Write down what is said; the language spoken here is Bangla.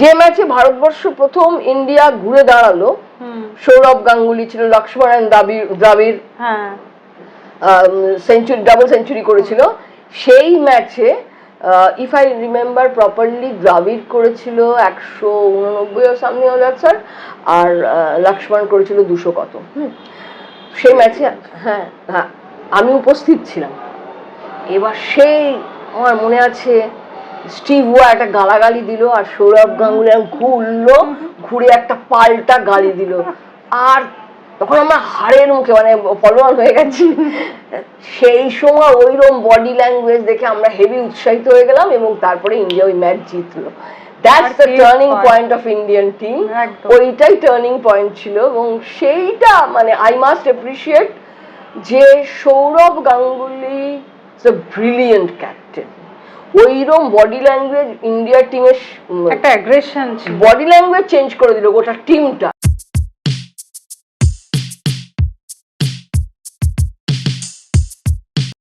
যে ম্যাচে ভারতবর্ষ প্রথম ইন্ডিয়া ঘুরে দাঁড়াল সৌরভ গাঙ্গুলি ছিল লক্ষ্মণ দ্রাবিড় হ্যাঁ। সেঞ্চুরি ডাবল সেঞ্চুরি করেছিল। সেই ম্যাচে if I remember properly Dravid করেছিল একশো উননব্বই সামনে হাজার স্যার আর লক্ষ্মণ করেছিল দুশো কত। হুম। সেই ম্যাচে হ্যাঁ হ্যাঁ আমি উপস্থিত ছিলাম। এবার সেই আমার মনে আছে স্টিভ ওয়া একটা গালাগালি দিল আর সৌরভ গাঙ্গুলি ঘুরলো ঘুরে একটা পাল্টা গালি দিল। আর তখন আমরা হাড়ের মুখে মানে ফলোয়ার হয়ে গেছি। সেই সময় ওইরকম বডি ল্যাঙ্গুয়েজ দেখে আমরা হেভি উৎসাহিত হয়ে গেলাম এবং তারপরে ইন্ডিয়া ওই ম্যাচ জিতলো। That's the turning point of Indian team. ওইটাই টার্নিং পয়েন্ট ছিল এবং সেইটা মানে আই মাস্ট অ্যাপ্রিসিয়েট যে সৌরভ গাঙ্গুলি ব্রিলিয়েন্ট ক্যাপ্টেন ওইরকম বডি ল্যাঙ্গুয়েজ ইন্ডিয়া টিমের একটা অ্যাগ্রেশন বডি ল্যাঙ্গুয়েজ চেঞ্জ করে দিল গোটা টিমটা